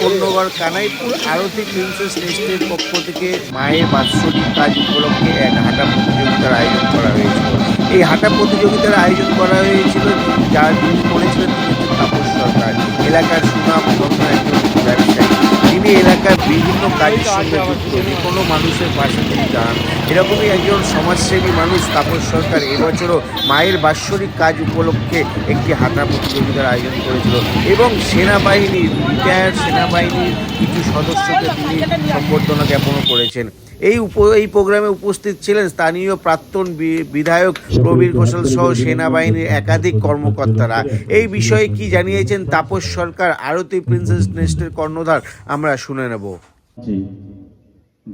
কন্যগড় কানাইপুর আরতি princess নেস্টের পক্ষ থেকে মায়ের বাৎসরিক কাজ উপলক্ষে এক হাঁটা প্রতিযোগিতার আয়োজন করা হয়েছিল। এই হাঁটা প্রতিযোগিতার আয়োজন করা হয়েছিল যার যিনি করেছিলেন তিনি হচ্ছেন তাপস সরকার। এলাকার সুনাম একজন তিনি এলাকার বিভিন্ন কাজের সঙ্গে যুক্ত, যে কোনো মানুষের পাশে তিনি দাঁড়ান এরকমই একজন সমাজসেবী মানুষ, তাপস সরকার এবছরও মায়ের বাৎসরিক কাজ উপলক্ষে একটি হাঁটা প্রতিযোগিতার আয়োজন করেছিল। এবং সেনাবাহিনীর, রিটায়ার্ড সেনাবাহিনীর কিছু সদস্যকে তিনি সম্বর্ধনা জ্ঞাপনও করেছেন। এই উপ এই প্রোগ্রামে উপস্থিত ছিলেন স্থানীয় প্রাক্তন বিধায়ক প্রবীর ঘোষাল সহ সেনাবাহিনীর একাধিক কর্মকর্তারা। এই বিষয়ে কি জানিয়েছেন তাপস সরকার? আরতি প্রিন্সেস নেস্টের কর্ণধার আমরা শুনে নেব।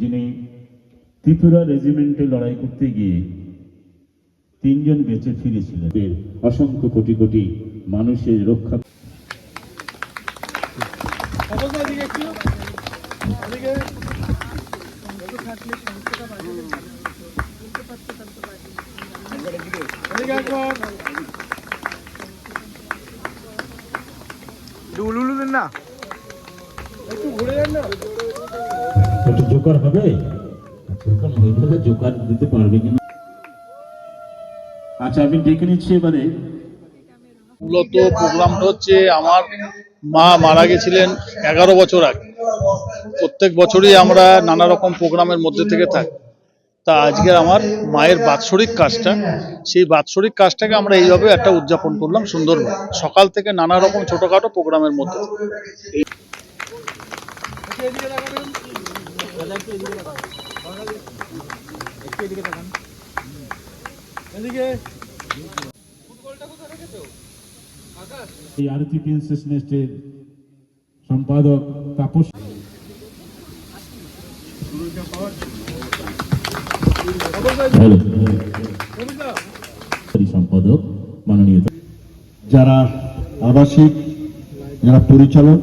যিনি ত্রিপুরা রেজিমেন্টে লড়াই করতে গিয়ে তিনজন বেঁচে ফিরেছিলেন। অসংখ্য কোটি কোটি মানুষের রক্ষা একটু জোকার হবে? জোকার ওইভাবে জোকার দিতে পারবে কিনা? আচ্ছা আমি ডেকে নিচ্ছি এবারে। মূলত প্রোগ্রামটা হচ্ছে আমার মা মারা গেছিলেন এগারো বছর আগে। প্রত্যেক বছরই আমরা নানা রকম প্রোগ্রামের মধ্যে থেকে থাকি তা আজকে আমার মায়ের বাৎসরিক কাজটা, সেই বাৎসরিক কাজটাকে আমরা এইভাবে একটা উদযাপন করলাম সুন্দরভাবে সকাল থেকে নানা রকম ছোটখাটো প্রোগ্রামের মধ্যে সম্পাদক তাপস। সম্পাদক, মাননীয় যারা আবাসিক, যারা পরিচালক,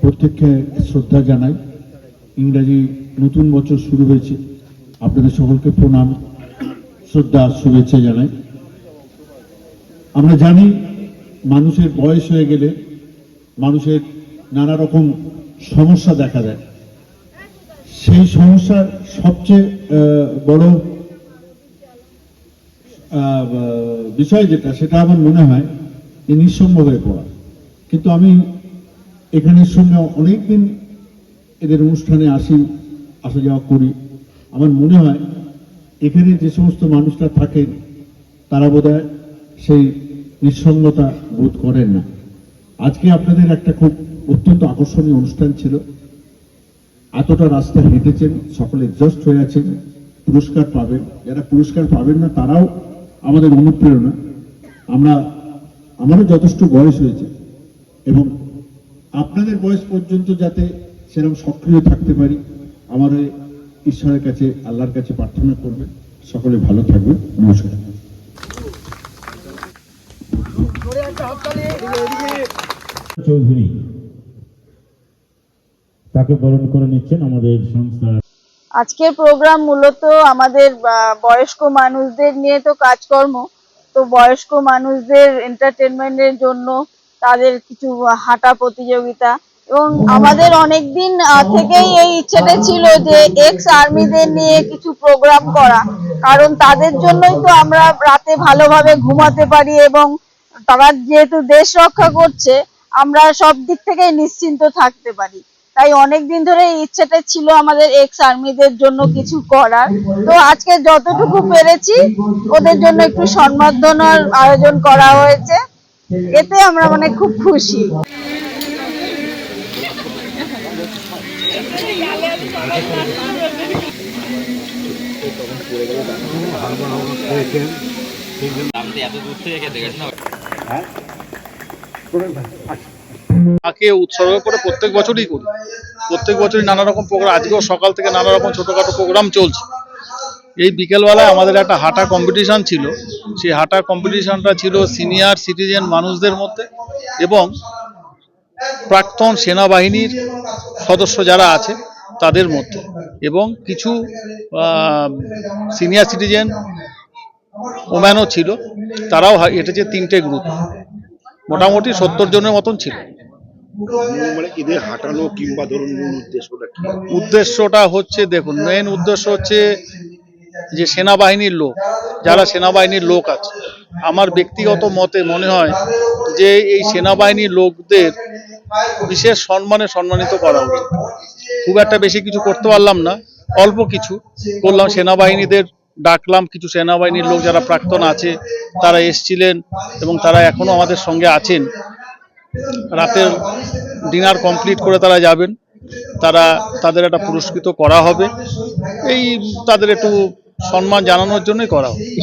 প্রত্যেককে শ্রদ্ধা জানাই। ইংরাজি নতুন বছর শুরু হয়েছে। আপনাদের সকলকে প্রণাম, শ্রদ্ধা, শুভেচ্ছা জানাই। আমরা জানি মানুষের বয়স হয়ে গেলে মানুষের নানা রকম সমস্যা দেখা দেয়। সেই সমস্যার সবচেয়ে বড় বিষয় যেটা, সেটা আমার মনে হয় যে নিঃসঙ্গ পড়া। কিন্তু আমি এখানের সঙ্গে অনেকদিন এদের অনুষ্ঠানে আসি, আসা যাওয়া করি। আমার মনে হয় এখানে যে সমস্ত মানুষরা থাকেন, তারা বোধহয় সেই নিঃসঙ্গতা বোধ করেন না। আজকে আপনাদের একটা খুব অত্যন্ত আকর্ষণীয় অনুষ্ঠান ছিল। এতটা রাস্তা হেঁটেছেন, সকলে এক্সস্ট হয়ে আছেন, পুরস্কার পাবেন। যারা পুরস্কার পাবেন না, তারাও আমাদের অনুপ্রেরণা। আমরা, আমারও যথেষ্ট বয়স হয়েছে এবং আপনাদের বয়স পর্যন্ত যাতে সেরকম সক্রিয় থাকতে পারি, আমার ঈশ্বরের কাছে, আল্লাহর কাছে প্রার্থনা করবেন। সকলে ভালো থাকবে নমস্কার। চৌধুরী তাকে বরণ করে নিচ্ছেন আমাদের সংস্থা। আজকের প্রোগ্রাম মূলত আমাদের বয়স্ক মানুষদের নিয়ে তো কাজকর্ম। তো বয়স্ক মানুষদের এন্টারটেনমেন্টের জন্য তাদের কিছু হাঁটা প্রতিযোগিতা। এবং আমাদের অনেক দিন থেকেই এই ইচ্ছেটা ছিল যে এক্স আর্মিদের নিয়ে কিছু প্রোগ্রাম করা। কারণ তাদের জন্যই তো আমরা রাতে ভালোভাবে ঘুমাতে পারি এবং তারা যেহেতু দেশ রক্ষা করছে, আমরা সব দিক থেকেই নিশ্চিন্ত থাকতে পারি। তাই অনেক দিন ধরে ইচ্ছেটা ছিল আমাদের এক্স আর্মিদের জন্য কিছু করার। তো আজকে যতটুকু পেরেছি, ওদের জন্য একটু সম্বর্ধনার আয়োজন করা হয়েছে। এতে আমরা মানে খুব খুশি। মাকে উৎসর্গ করে প্রত্যেক বছরই করি। প্রত্যেক বছরই নানা রকম প্রোগ্রাম। আজকেও সকাল থেকে নানা রকম ছোটখাটো প্রোগ্রাম চলছে। এই বিকেলবেলায় আমাদের একটা হাঁটা কম্পিটিশান ছিল। সেই হাঁটা কম্পিটিশানটা ছিল সিনিয়র সিটিজেন মানুষদের মধ্যে এবং প্রাক্তন সেনাবাহিনীর সদস্য যারা আছে, তাদের মধ্যে এবং কিছু সিনিয়র সিটিজেন ওম্যানও ছিল। তারাও হা- এটেছে তিনটে গ্রুপ মোটামুটি সত্তর জনের মতন ছিল। মানে হাঁটানো কিংবা ধরুন উদ্দেশ্যটা কি? উদ্দেশ্যটা হচ্ছে দেখুন মেন উদ্দেশ্য হচ্ছে যে সেনাবাহিনীর লোক, যারা সেনাবাহিনীর লোক আছে। আমার ব্যক্তিগত মতে মনে হয় যে এই সেনাবাহিনীর লোকদের বিশেষ সম্মানে সম্মানিত করা উচিত। খুব একটা বেশি কিছু করতে পারলাম না, অল্প কিছু করলাম। সেনাবাহিনীদের ডাকলাম, কিছু সেনাবাহিনীর লোক যারা প্রাক্তন আছে, তারা এসছিলেন এবং তারা এখনও আমাদের সঙ্গে আছেন। রাতের ডিনার কমপ্লিট করে তারা যাবেন। তারা, তাদের একটা পুরস্কৃত করা হবে। এই তাদের একটু সম্মান জানানোর জন্যই করা হবে।